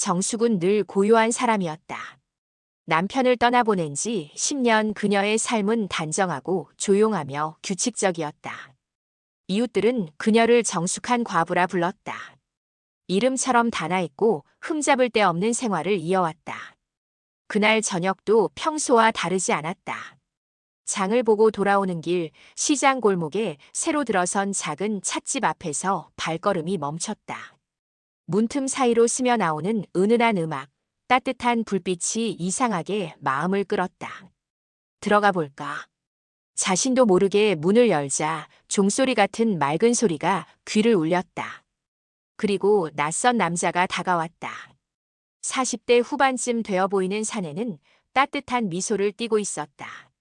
정숙은 늘 고요한 사람이었다. 남편을 떠나보낸 지 10년 그녀의 삶은 단정하고 조용하며 규칙적이었다. 이웃들은 그녀를 정숙한 과부라 불렀다. 이름처럼 단아했고 흠잡을 데 없는 생활을 이어왔다. 그날 저녁도 평소와 다르지 않았다. 장을 보고 돌아오는 길 시장 골목에 새로 들어선 작은 찻집 앞에서 발걸음이 멈췄다. 문틈 사이로 스며 나오는 은은한 음악, 따뜻한 불빛이 이상하게 마음을 끌었다. 들어가 볼까? 자신도 모르게 문을 열자 종소리 같은 맑은 소리가 귀를 울렸다. 그리고 낯선 남자가 다가왔다. 40대 후반쯤 되어 보이는 사내는 따뜻한 미소를 띠고 있었다.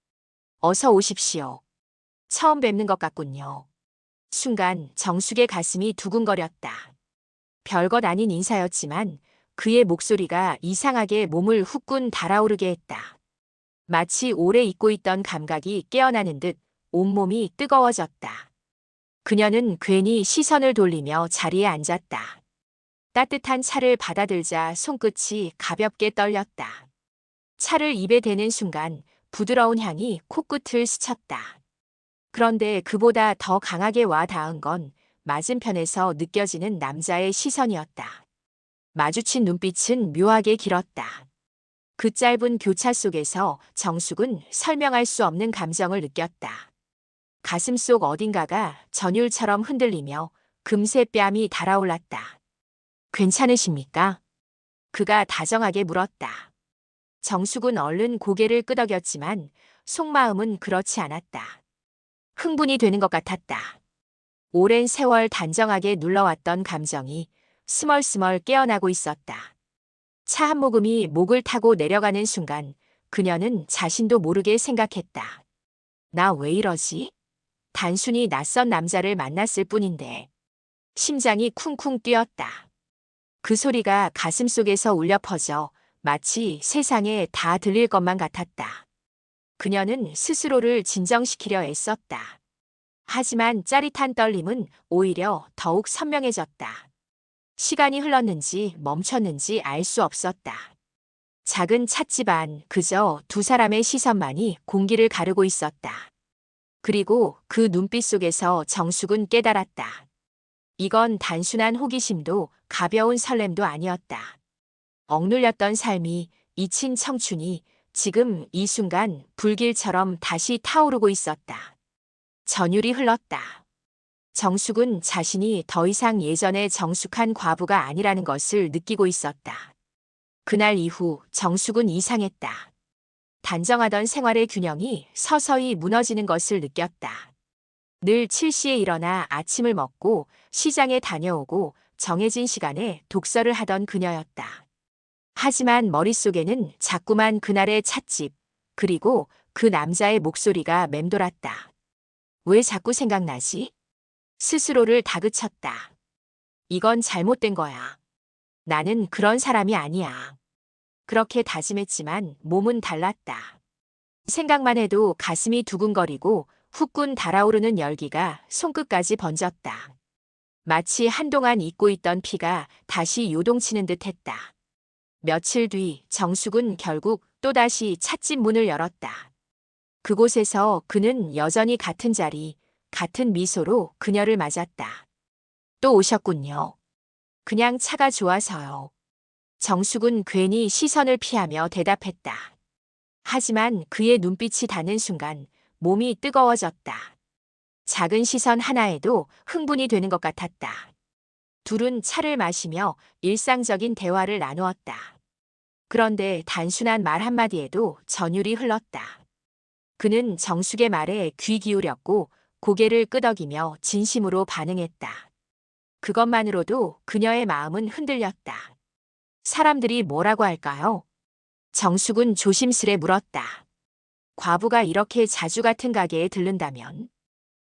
어서 오십시오. 처음 뵙는 것 같군요. 순간 정숙의 가슴이 두근거렸다. 별것 아닌 인사였지만 그의 목소리가 이상하게 몸을 후끈 달아오르게 했다. 마치 오래 잊고 있던 감각이 깨어나는 듯 온몸이 뜨거워졌다. 그녀는 괜히 시선을 돌리며 자리에 앉았다. 따뜻한 차를 받아들자 손끝이 가볍게 떨렸다. 차를 입에 대는 순간 부드러운 향이 코끝을 스쳤다. 그런데 그보다 더 강하게 와 닿은 건 맞은편에서 느껴지는 남자의 시선이었다. 마주친 눈빛은 묘하게 길었다. 그 짧은 교차 속에서 정숙은 설명할 수 없는 감정을 느꼈다. 가슴 속 어딘가가 전율처럼 흔들리며 금세 뺨이 달아올랐다. 괜찮으십니까? 그가 다정하게 물었다. 정숙은 얼른 고개를 끄덕였지만 속마음은 그렇지 않았다. 흥분이 되는 것 같았다. 오랜 세월 단정하게 눌러왔던 감정이 스멀스멀 깨어나고 있었다. 차 한 모금이 목을 타고 내려가는 순간 그녀는 자신도 모르게 생각했다. 나 왜 이러지? 단순히 낯선 남자를 만났을 뿐인데. 심장이 쿵쿵 뛰었다. 그 소리가 가슴 속에서 울려 퍼져 마치 세상에 다 들릴 것만 같았다. 그녀는 스스로를 진정시키려 애썼다. 하지만 짜릿한 떨림은 오히려 더욱 선명해졌다. 시간이 흘렀는지 멈췄는지 알 수 없었다. 작은 찻집 안 그저 두 사람의 시선만이 공기를 가르고 있었다. 그리고 그 눈빛 속에서 정숙은 깨달았다. 이건 단순한 호기심도 가벼운 설렘도 아니었다. 억눌렸던 삶이 잊힌 청춘이 지금 이 순간 불길처럼 다시 타오르고 있었다. 전율이 흘렀다. 정숙은 자신이 더 이상 예전의 정숙한 과부가 아니라는 것을 느끼고 있었다. 그날 이후 정숙은 이상했다. 단정하던 생활의 균형이 서서히 무너지는 것을 느꼈다. 늘 7시에 일어나 아침을 먹고 시장에 다녀오고 정해진 시간에 독서를 하던 그녀였다. 하지만 머릿속에는 자꾸만 그날의 찻집, 그리고 그 남자의 목소리가 맴돌았다. 왜 자꾸 생각나지? 스스로를 다그쳤다. 이건 잘못된 거야. 나는 그런 사람이 아니야. 그렇게 다짐했지만 몸은 달랐다. 생각만 해도 가슴이 두근거리고 후끈 달아오르는 열기가 손끝까지 번졌다. 마치 한동안 잊고 있던 피가 다시 요동치는 듯 했다. 며칠 뒤 정숙은 결국 또다시 찻집 문을 열었다. 그곳에서 그는 여전히 같은 자리, 같은 미소로 그녀를 맞았다. 또 오셨군요. 그냥 차가 좋아서요. 정숙은 괜히 시선을 피하며 대답했다. 하지만 그의 눈빛이 닿는 순간 몸이 뜨거워졌다. 작은 시선 하나에도 흥분이 되는 것 같았다. 둘은 차를 마시며 일상적인 대화를 나누었다. 그런데 단순한 말 한마디에도 전율이 흘렀다. 그는 정숙의 말에 귀 기울였고 고개를 끄덕이며 진심으로 반응했다. 그것만으로도 그녀의 마음은 흔들렸다. 사람들이 뭐라고 할까요? 정숙은 조심스레 물었다. 과부가 이렇게 자주 같은 가게에 들른다면?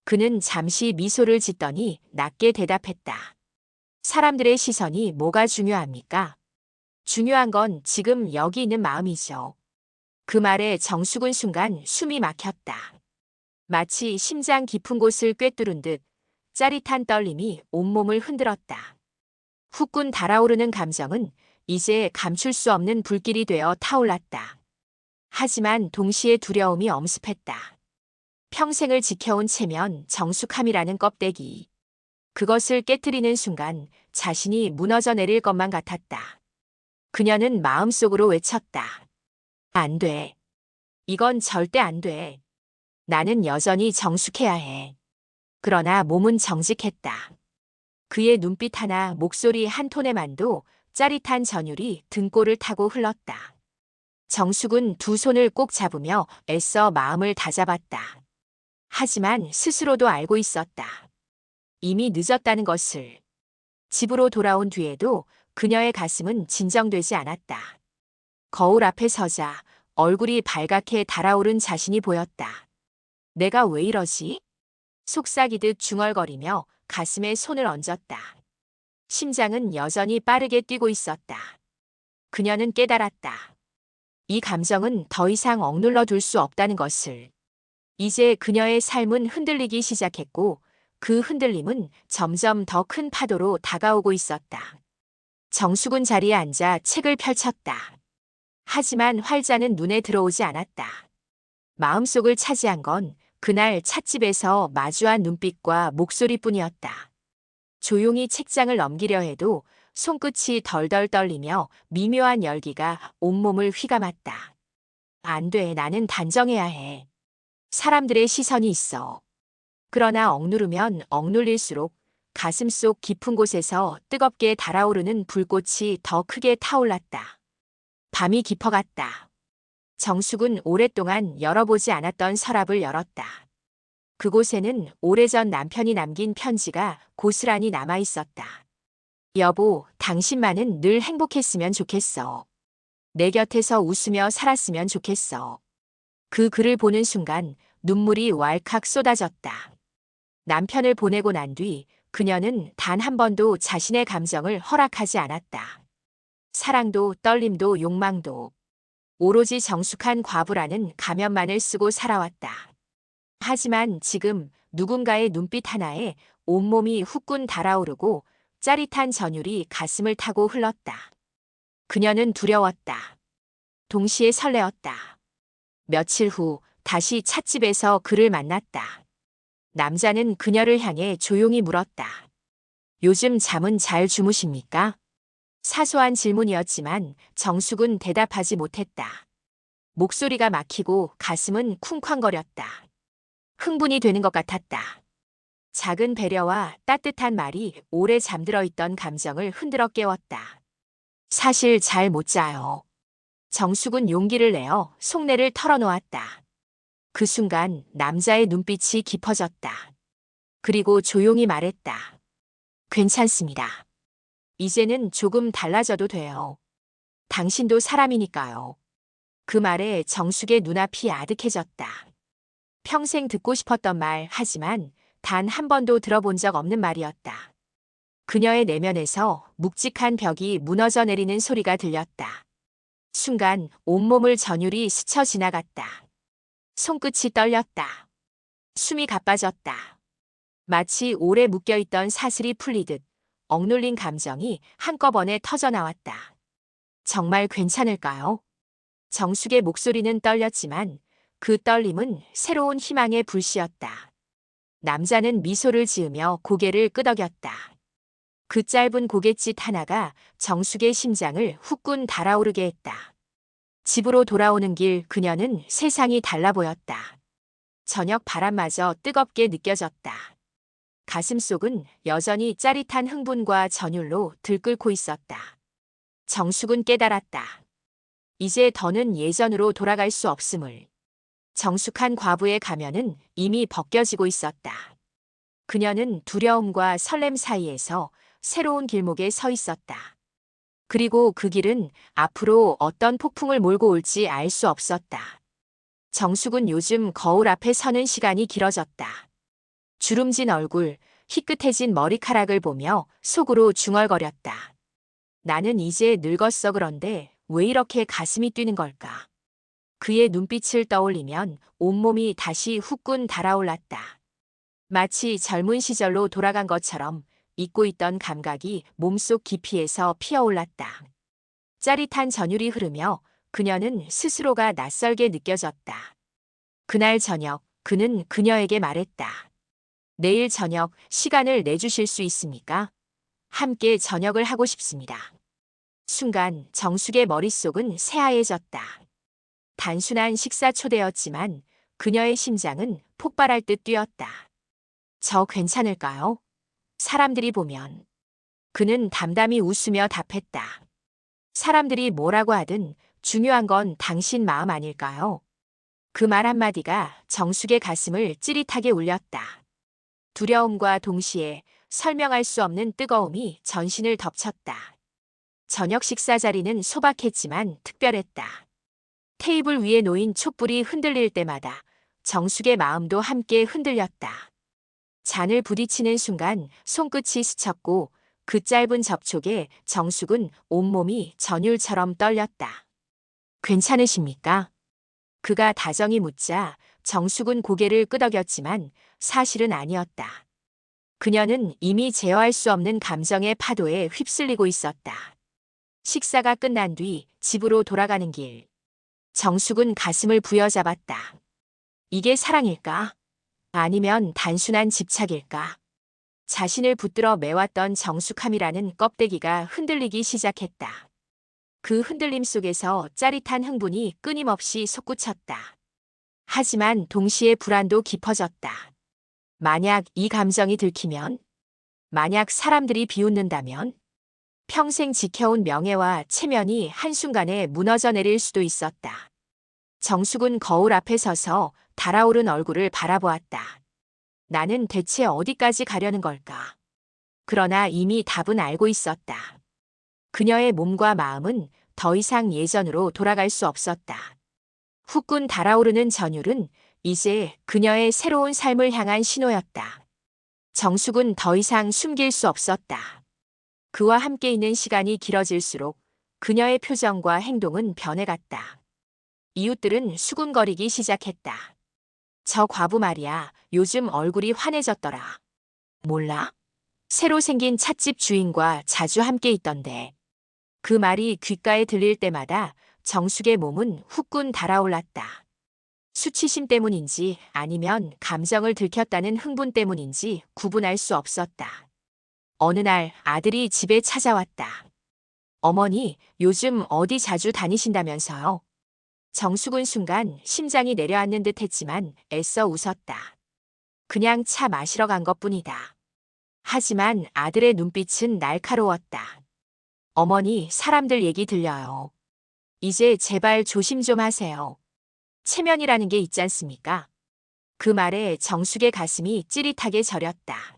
그는 잠시 미소를 짓더니 낮게 대답했다. 사람들의 시선이 뭐가 중요합니까? 중요한 건 지금 여기 있는 마음이죠. 그 말에 정숙은 순간 숨이 막혔다. 마치 심장 깊은 곳을 꿰뚫은 듯 짜릿한 떨림이 온몸을 흔들었다. 후끈 달아오르는 감정은 이제 감출 수 없는 불길이 되어 타올랐다. 하지만 동시에 두려움이 엄습했다. 평생을 지켜온 체면 정숙함이라는 껍데기. 그것을 깨뜨리는 순간 자신이 무너져 내릴 것만 같았다. 그녀는 마음속으로 외쳤다. 안 돼. 이건 절대 안 돼. 나는 여전히 정숙해야 해. 그러나 몸은 정직했다. 그의 눈빛 하나, 목소리 한 톤에만도 짜릿한 전율이 등골을 타고 흘렀다. 정숙은 두 손을 꼭 잡으며 애써 마음을 다잡았다. 하지만 스스로도 알고 있었다. 이미 늦었다는 것을. 집으로 돌아온 뒤에도 그녀의 가슴은 진정되지 않았다. 거울 앞에 서자 얼굴이 발갛게 달아오른 자신이 보였다. 내가 왜 이러지? 속삭이듯 중얼거리며 가슴에 손을 얹었다. 심장은 여전히 빠르게 뛰고 있었다. 그녀는 깨달았다. 이 감정은 더 이상 억눌러 둘 수 없다는 것을. 이제 그녀의 삶은 흔들리기 시작했고 그 흔들림은 점점 더 큰 파도로 다가오고 있었다. 정숙은 자리에 앉아 책을 펼쳤다. 하지만 활자는 눈에 들어오지 않았다. 마음속을 차지한 건 그날 찻집에서 마주한 눈빛과 목소리뿐이었다. 조용히 책장을 넘기려 해도 손끝이 덜덜 떨리며 미묘한 열기가 온몸을 휘감았다. 안 돼, 나는 단정해야 해. 사람들의 시선이 있어. 그러나 억누르면 억눌릴수록 가슴 속 깊은 곳에서 뜨겁게 달아오르는 불꽃이 더 크게 타올랐다. 밤이 깊어갔다. 정숙은 오랫동안 열어보지 않았던 서랍을 열었다. 그곳에는 오래전 남편이 남긴 편지가 고스란히 남아 있었다. 여보, 당신만은 늘 행복했으면 좋겠어. 내 곁에서 웃으며 살았으면 좋겠어. 그 글을 보는 순간 눈물이 왈칵 쏟아졌다. 남편을 보내고 난 뒤 그녀는 단 한 번도 자신의 감정을 허락하지 않았다. 사랑도 떨림도 욕망도 오로지 정숙한 과부라는 가면만을 쓰고 살아왔다. 하지만 지금 누군가의 눈빛 하나에 온몸이 후끈 달아오르고 짜릿한 전율이 가슴을 타고 흘렀다. 그녀는 두려웠다. 동시에 설레었다. 며칠 후 다시 찻집에서 그를 만났다. 남자는 그녀를 향해 조용히 물었다. 요즘 잠은 잘 주무십니까? 사소한 질문이었지만 정숙은 대답하지 못했다. 목소리가 막히고 가슴은 쿵쾅거렸다. 흥분이 되는 것 같았다. 작은 배려와 따뜻한 말이 오래 잠들어 있던 감정을 흔들어 깨웠다. 사실 잘 못 자요. 정숙은 용기를 내어 속내를 털어놓았다. 그 순간 남자의 눈빛이 깊어졌다. 그리고 조용히 말했다. 괜찮습니다. 이제는 조금 달라져도 돼요. 당신도 사람이니까요. 그 말에 정숙의 눈앞이 아득해졌다. 평생 듣고 싶었던 말 하지만 단 한 번도 들어본 적 없는 말이었다. 그녀의 내면에서 묵직한 벽이 무너져 내리는 소리가 들렸다. 순간 온몸을 전율이 스쳐 지나갔다. 손끝이 떨렸다. 숨이 가빠졌다. 마치 오래 묶여있던 사슬이 풀리듯 억눌린 감정이 한꺼번에 터져나왔다. 정말 괜찮을까요? 정숙의 목소리는 떨렸지만 그 떨림은 새로운 희망의 불씨였다. 남자는 미소를 지으며 고개를 끄덕였다. 그 짧은 고갯짓 하나가 정숙의 심장을 후끈 달아오르게 했다. 집으로 돌아오는 길 그녀는 세상이 달라 보였다. 저녁 바람마저 뜨겁게 느껴졌다. 가슴 속은 여전히 짜릿한 흥분과 전율로 들끓고 있었다. 정숙은 깨달았다. 이제 더는 예전으로 돌아갈 수 없음을. 정숙한 과부의 가면은 이미 벗겨지고 있었다. 그녀는 두려움과 설렘 사이에서 새로운 길목에 서 있었다. 그리고 그 길은 앞으로 어떤 폭풍을 몰고 올지 알 수 없었다. 정숙은 요즘 거울 앞에 서는 시간이 길어졌다. 주름진 얼굴, 희끗해진 머리카락을 보며 속으로 중얼거렸다. 나는 이제 늙었어 그런데 왜 이렇게 가슴이 뛰는 걸까? 그의 눈빛을 떠올리면 온몸이 다시 후끈 달아올랐다. 마치 젊은 시절로 돌아간 것처럼 잊고 있던 감각이 몸속 깊이에서 피어올랐다. 짜릿한 전율이 흐르며 그녀는 스스로가 낯설게 느껴졌다. 그날 저녁 그는 그녀에게 말했다. 내일 저녁 시간을 내주실 수 있습니까? 함께 저녁을 하고 싶습니다. 순간 정숙의 머릿속은 새하얘졌다. 단순한 식사 초대였지만 그녀의 심장은 폭발할 듯 뛰었다. 저 괜찮을까요? 사람들이 보면. 그는 담담히 웃으며 답했다. 사람들이 뭐라고 하든 중요한 건 당신 마음 아닐까요? 그 말 한마디가 정숙의 가슴을 찌릿하게 울렸다. 두려움과 동시에 설명할 수 없는 뜨거움이 전신을 덮쳤다. 저녁 식사 자리는 소박했지만 특별했다. 테이블 위에 놓인 촛불이 흔들릴 때마다 정숙의 마음도 함께 흔들렸다. 잔을 부딪히는 순간 손끝이 스쳤고 그 짧은 접촉에 정숙은 온몸이 전율처럼 떨렸다. 괜찮으십니까? 그가 다정히 묻자 정숙은 고개를 끄덕였지만 사실은 아니었다. 그녀는 이미 제어할 수 없는 감정의 파도에 휩쓸리고 있었다. 식사가 끝난 뒤 집으로 돌아가는 길. 정숙은 가슴을 부여잡았다. 이게 사랑일까? 아니면 단순한 집착일까? 자신을 붙들어 매왔던 정숙함이라는 껍데기가 흔들리기 시작했다. 그 흔들림 속에서 짜릿한 흥분이 끊임없이 솟구쳤다. 하지만 동시에 불안도 깊어졌다. 만약 이 감정이 들키면? 만약 사람들이 비웃는다면? 평생 지켜온 명예와 체면이 한순간에 무너져 내릴 수도 있었다. 정숙은 거울 앞에 서서 달아오른 얼굴을 바라보았다. 나는 대체 어디까지 가려는 걸까? 그러나 이미 답은 알고 있었다. 그녀의 몸과 마음은 더 이상 예전으로 돌아갈 수 없었다. 후끈 달아오르는 전율은 이제 그녀의 새로운 삶을 향한 신호였다. 정숙은 더 이상 숨길 수 없었다. 그와 함께 있는 시간이 길어질수록 그녀의 표정과 행동은 변해갔다. 이웃들은 수군거리기 시작했다. 저 과부 말이야, 요즘 얼굴이 환해졌더라. 몰라? 새로 생긴 찻집 주인과 자주 함께 있던데. 그 말이 귓가에 들릴 때마다 정숙의 몸은 후끈 달아올랐다. 수치심 때문인지 아니면 감정을 들켰다는 흥분 때문인지 구분할 수 없었다. 어느 날 아들이 집에 찾아왔다. 어머니, 요즘 어디 자주 다니신다면서요? 정숙은 순간 심장이 내려앉는 듯 했지만 애써 웃었다. 그냥 차 마시러 간 것 뿐이다. 하지만 아들의 눈빛은 날카로웠다. 어머니, 사람들 얘기 들려요. 이제 제발 조심 좀 하세요. 체면이라는 게 있지 않습니까? 그 말에 정숙의 가슴이 찌릿하게 저렸다.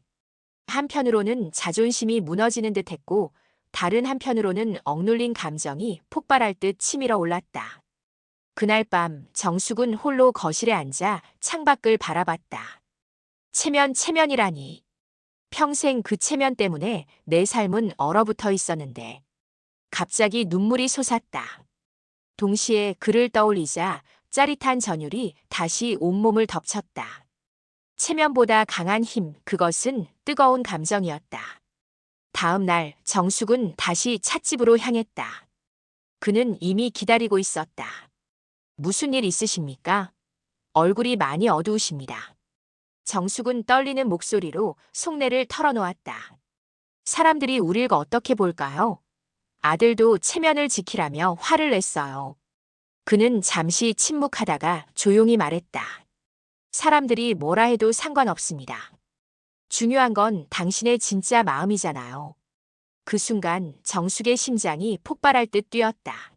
한편으로는 자존심이 무너지는 듯 했고, 다른 한편으로는 억눌린 감정이 폭발할 듯 치밀어 올랐다. 그날 밤 정숙은 홀로 거실에 앉아 창밖을 바라봤다. 체면 체면이라니. 평생 그 체면 때문에 내 삶은 얼어붙어 있었는데. 갑자기 눈물이 솟았다. 동시에 그를 떠올리자 짜릿한 전율이 다시 온몸을 덮쳤다. 체면보다 강한 힘, 그것은 뜨거운 감정이었다. 다음 날 정숙은 다시 찻집으로 향했다. 그는 이미 기다리고 있었다. 무슨 일 있으십니까? 얼굴이 많이 어두우십니다. 정숙은 떨리는 목소리로 속내를 털어놓았다. 사람들이 우릴 어떻게 볼까요? 아들도 체면을 지키라며 화를 냈어요. 그는 잠시 침묵하다가 조용히 말했다. 사람들이 뭐라 해도 상관없습니다. 중요한 건 당신의 진짜 마음이잖아요. 그 순간 정숙의 심장이 폭발할 듯 뛰었다.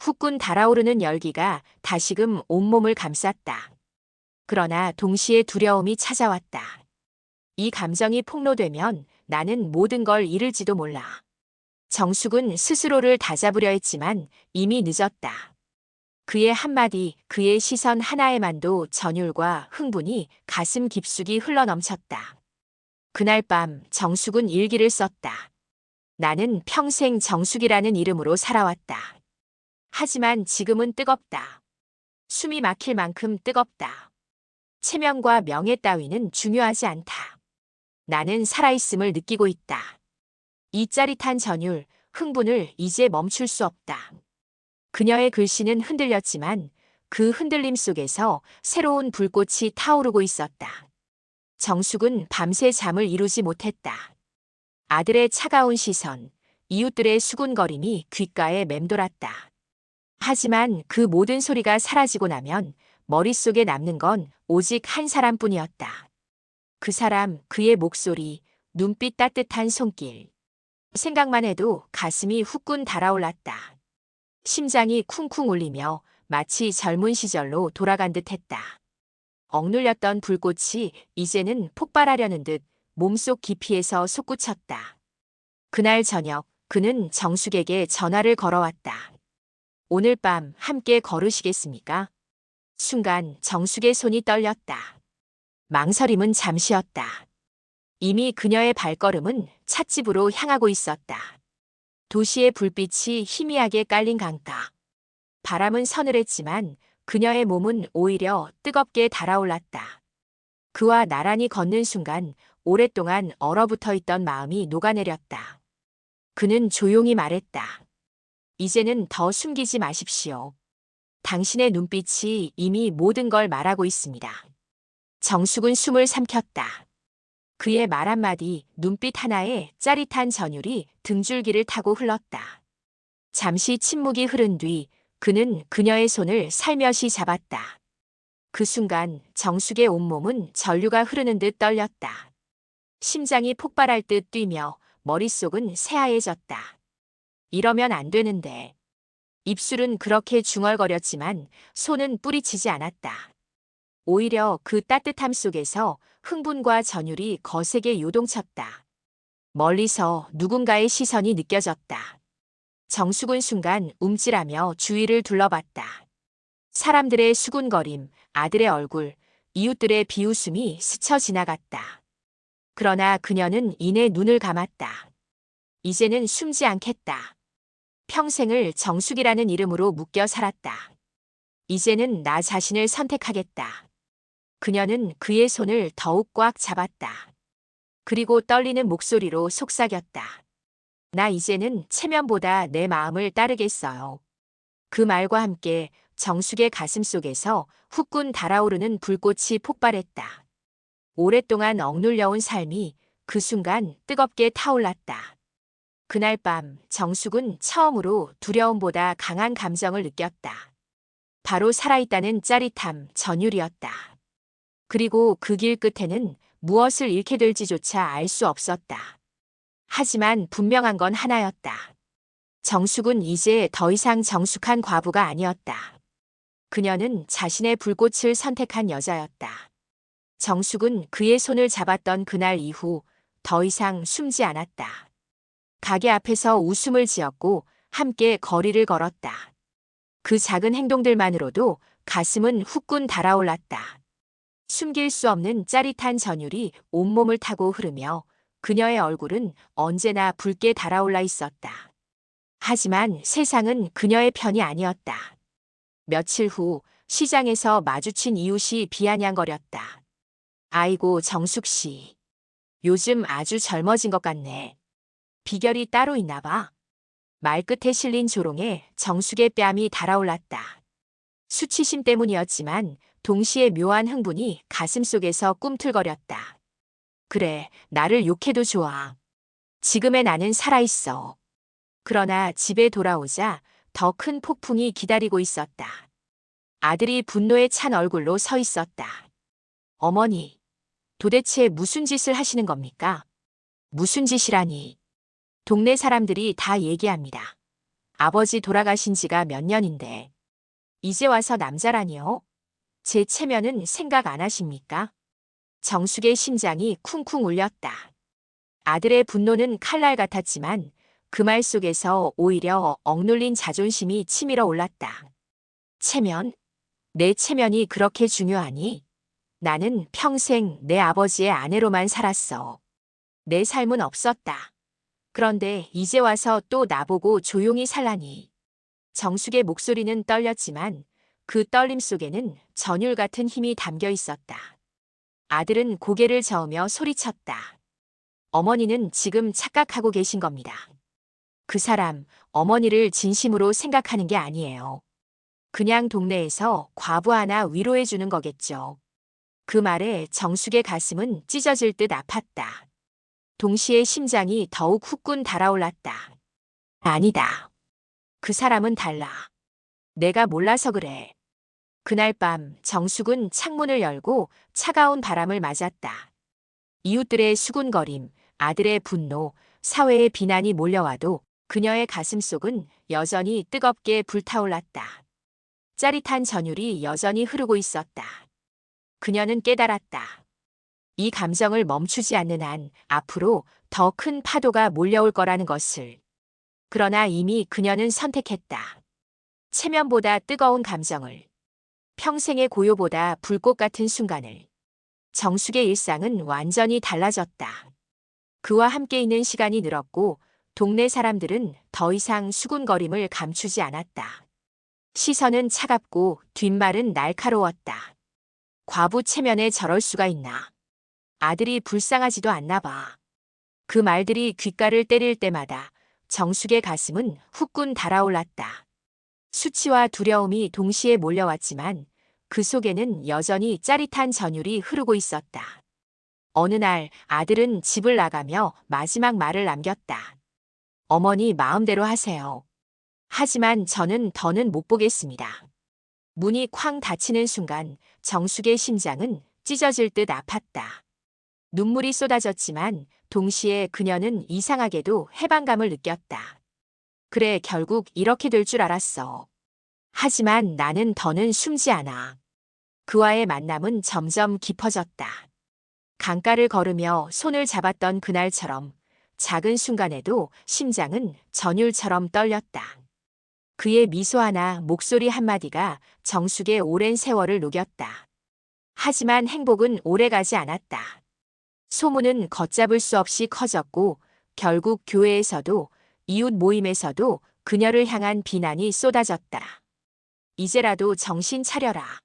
후끈 달아오르는 열기가 다시금 온몸을 감쌌다. 그러나 동시에 두려움이 찾아왔다. 이 감정이 폭로되면 나는 모든 걸 잃을지도 몰라. 정숙은 스스로를 다잡으려 했지만 이미 늦었다. 그의 한마디, 그의 시선 하나에만도 전율과 흥분이 가슴 깊숙이 흘러넘쳤다. 그날 밤 정숙은 일기를 썼다. 나는 평생 정숙이라는 이름으로 살아왔다. 하지만 지금은 뜨겁다. 숨이 막힐 만큼 뜨겁다. 체면과 명예 따위는 중요하지 않다. 나는 살아있음을 느끼고 있다. 이 짜릿한 전율, 흥분을 이제 멈출 수 없다. 그녀의 글씨는 흔들렸지만 그 흔들림 속에서 새로운 불꽃이 타오르고 있었다. 정숙은 밤새 잠을 이루지 못했다. 아들의 차가운 시선, 이웃들의 수군거림이 귓가에 맴돌았다. 하지만 그 모든 소리가 사라지고 나면 머릿속에 남는 건 오직 한 사람뿐이었다. 그 사람, 그의 목소리, 눈빛 따뜻한 손길. 생각만 해도 가슴이 후끈 달아올랐다. 심장이 쿵쿵 울리며 마치 젊은 시절로 돌아간 듯 했다. 억눌렸던 불꽃이 이제는 폭발하려는 듯 몸속 깊이에서 솟구쳤다. 그날 저녁 그는 정숙에게 전화를 걸어왔다. 오늘 밤 함께 걸으시겠습니까? 순간 정숙의 손이 떨렸다. 망설임은 잠시였다. 이미 그녀의 발걸음은 찻집으로 향하고 있었다. 도시의 불빛이 희미하게 깔린 강가. 바람은 서늘했지만 그녀의 몸은 오히려 뜨겁게 달아올랐다. 그와 나란히 걷는 순간 오랫동안 얼어붙어 있던 마음이 녹아내렸다. 그는 조용히 말했다. 이제는 더 숨기지 마십시오. 당신의 눈빛이 이미 모든 걸 말하고 있습니다. 정숙은 숨을 삼켰다. 그의 말 한마디, 눈빛 하나에 짜릿한 전율이 등줄기를 타고 흘렀다. 잠시 침묵이 흐른 뒤 그는 그녀의 손을 살며시 잡았다. 그 순간 정숙의 온몸은 전류가 흐르는 듯 떨렸다. 심장이 폭발할 듯 뛰며 머릿속은 새하얘졌다. 이러면 안 되는데. 입술은 그렇게 중얼거렸지만 손은 뿌리치지 않았다. 오히려 그 따뜻함 속에서 흥분과 전율이 거세게 요동쳤다. 멀리서 누군가의 시선이 느껴졌다. 정숙은 순간 움찔하며 주위를 둘러봤다. 사람들의 수군거림, 아들의 얼굴, 이웃들의 비웃음이 스쳐 지나갔다. 그러나 그녀는 이내 눈을 감았다. 이제는 숨지 않겠다. 평생을 정숙이라는 이름으로 묶여 살았다. 이제는 나 자신을 선택하겠다. 그녀는 그의 손을 더욱 꽉 잡았다. 그리고 떨리는 목소리로 속삭였다. 나 이제는 체면보다 내 마음을 따르겠어요. 그 말과 함께 정숙의 가슴 속에서 후끈 달아오르는 불꽃이 폭발했다. 오랫동안 억눌려온 삶이 그 순간 뜨겁게 타올랐다. 그날 밤 정숙은 처음으로 두려움보다 강한 감정을 느꼈다. 바로 살아있다는 짜릿함, 전율이었다. 그리고 그 길 끝에는 무엇을 잃게 될지조차 알 수 없었다. 하지만 분명한 건 하나였다. 정숙은 이제 더 이상 정숙한 과부가 아니었다. 그녀는 자신의 불꽃을 선택한 여자였다. 정숙은 그의 손을 잡았던 그날 이후 더 이상 숨지 않았다. 가게 앞에서 웃음을 지었고 함께 거리를 걸었다. 그 작은 행동들만으로도 가슴은 후끈 달아올랐다. 숨길 수 없는 짜릿한 전율이 온몸을 타고 흐르며 그녀의 얼굴은 언제나 붉게 달아올라 있었다. 하지만 세상은 그녀의 편이 아니었다. 며칠 후 시장에서 마주친 이웃이 비아냥거렸다. 아이고 정숙 씨. 요즘 아주 젊어진 것 같네. 비결이 따로 있나 봐. 말끝에 실린 조롱에 정숙의 뺨이 달아올랐다. 수치심 때문이었지만 동시에 묘한 흥분이 가슴 속에서 꿈틀거렸다. 그래, 나를 욕해도 좋아. 지금의 나는 살아있어. 그러나 집에 돌아오자 더 큰 폭풍이 기다리고 있었다. 아들이 분노에 찬 얼굴로 서 있었다. 어머니, 도대체 무슨 짓을 하시는 겁니까? 무슨 짓이라니. 동네 사람들이 다 얘기합니다. 아버지 돌아가신 지가 몇 년인데. 이제 와서 남자라니요? 제 체면은 생각 안 하십니까? 정숙의 심장이 쿵쿵 울렸다. 아들의 분노는 칼날 같았지만 그 말 속에서 오히려 억눌린 자존심이 치밀어 올랐다. 체면? 내 체면이 그렇게 중요하니? 나는 평생 내 아버지의 아내로만 살았어. 내 삶은 없었다. 그런데 이제 와서 또 나보고 조용히 살라니. 정숙의 목소리는 떨렸지만 그 떨림 속에는 전율 같은 힘이 담겨 있었다. 아들은 고개를 저으며 소리쳤다. 어머니는 지금 착각하고 계신 겁니다. 그 사람, 어머니를 진심으로 생각하는 게 아니에요. 그냥 동네에서 과부 하나 위로해 주는 거겠죠. 그 말에 정숙의 가슴은 찢어질 듯 아팠다. 동시에 심장이 더욱 후끈 달아올랐다. 아니다. 그 사람은 달라. 내가 몰라서 그래. 그날 밤 정숙은 창문을 열고 차가운 바람을 맞았다. 이웃들의 수군거림, 아들의 분노, 사회의 비난이 몰려와도 그녀의 가슴 속은 여전히 뜨겁게 불타올랐다. 짜릿한 전율이 여전히 흐르고 있었다. 그녀는 깨달았다. 이 감정을 멈추지 않는 한 앞으로 더 큰 파도가 몰려올 거라는 것을. 그러나 이미 그녀는 선택했다. 체면보다 뜨거운 감정을. 평생의 고요보다 불꽃 같은 순간을. 정숙의 일상은 완전히 달라졌다. 그와 함께 있는 시간이 늘었고 동네 사람들은 더 이상 수군거림을 감추지 않았다. 시선은 차갑고 뒷말은 날카로웠다. 과부 체면에 저럴 수가 있나. 아들이 불쌍하지도 않나 봐. 그 말들이 귓가를 때릴 때마다 정숙의 가슴은 후끈 달아올랐다. 수치와 두려움이 동시에 몰려왔지만 그 속에는 여전히 짜릿한 전율이 흐르고 있었다. 어느 날 아들은 집을 나가며 마지막 말을 남겼다. 어머니 마음대로 하세요. 하지만 저는 더는 못 보겠습니다. 문이 쾅 닫히는 순간 정숙의 심장은 찢어질 듯 아팠다. 눈물이 쏟아졌지만 동시에 그녀는 이상하게도 해방감을 느꼈다. 그래, 결국 이렇게 될 줄 알았어. 하지만 나는 더는 숨지 않아. 그와의 만남은 점점 깊어졌다. 강가를 걸으며 손을 잡았던 그날처럼 작은 순간에도 심장은 전율처럼 떨렸다. 그의 미소 하나, 목소리 한마디가 정숙의 오랜 세월을 녹였다. 하지만 행복은 오래가지 않았다. 소문은 걷잡을 수 없이 커졌고 결국 교회에서도 이웃 모임에서도 그녀를 향한 비난이 쏟아졌다. 이제라도 정신 차려라.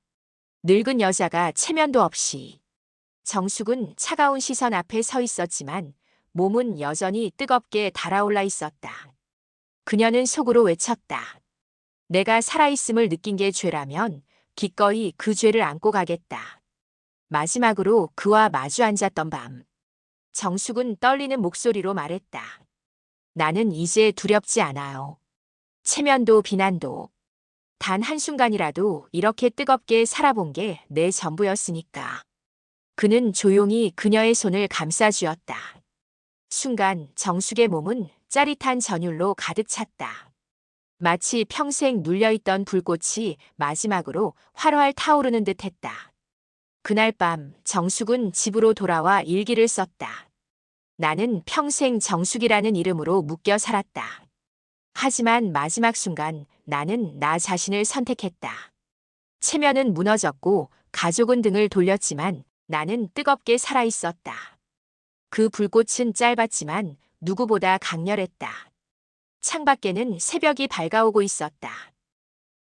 늙은 여자가 체면도 없이. 정숙은 차가운 시선 앞에 서 있었지만 몸은 여전히 뜨겁게 달아올라 있었다. 그녀는 속으로 외쳤다. 내가 살아있음을 느낀 게 죄라면 기꺼이 그 죄를 안고 가겠다. 마지막으로 그와 마주 앉았던 밤. 정숙은 떨리는 목소리로 말했다. 나는 이제 두렵지 않아요. 체면도 비난도. 단 한순간이라도 이렇게 뜨겁게 살아본 게 내 전부였으니까. 그는 조용히 그녀의 손을 감싸주었다. 순간 정숙의 몸은 짜릿한 전율로 가득 찼다. 마치 평생 눌려있던 불꽃이 마지막으로 활활 타오르는 듯 했다. 그날 밤 정숙은 집으로 돌아와 일기를 썼다. 나는 평생 정숙이라는 이름으로 묶여 살았다. 하지만 마지막 순간 나는 나 자신을 선택했다. 체면은 무너졌고 가족은 등을 돌렸지만 나는 뜨겁게 살아 있었다. 그 불꽃은 짧았지만 누구보다 강렬했다. 창밖에는 새벽이 밝아오고 있었다.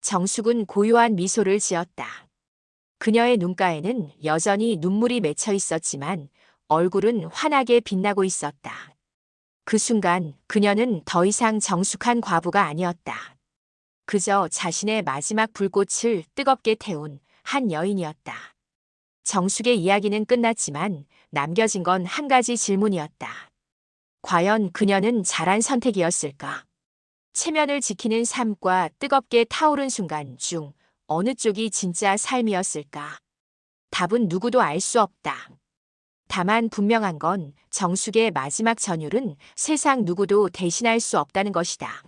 정숙은 고요한 미소를 지었다. 그녀의 눈가에는 여전히 눈물이 맺혀 있었지만 얼굴은 환하게 빛나고 있었다. 그 순간 그녀는 더 이상 정숙한 과부가 아니었다. 그저 자신의 마지막 불꽃을 뜨겁게 태운 한 여인이었다. 정숙의 이야기는 끝났지만 남겨진 건 한 가지 질문이었다. 과연 그녀는 잘한 선택이었을까? 체면을 지키는 삶과 뜨겁게 타오른 순간 중 어느 쪽이 진짜 삶이었을까? 답은 누구도 알 수 없다. 다만 분명한 건 정숙의 마지막 전율은 세상 누구도 대신할 수 없다는 것이다.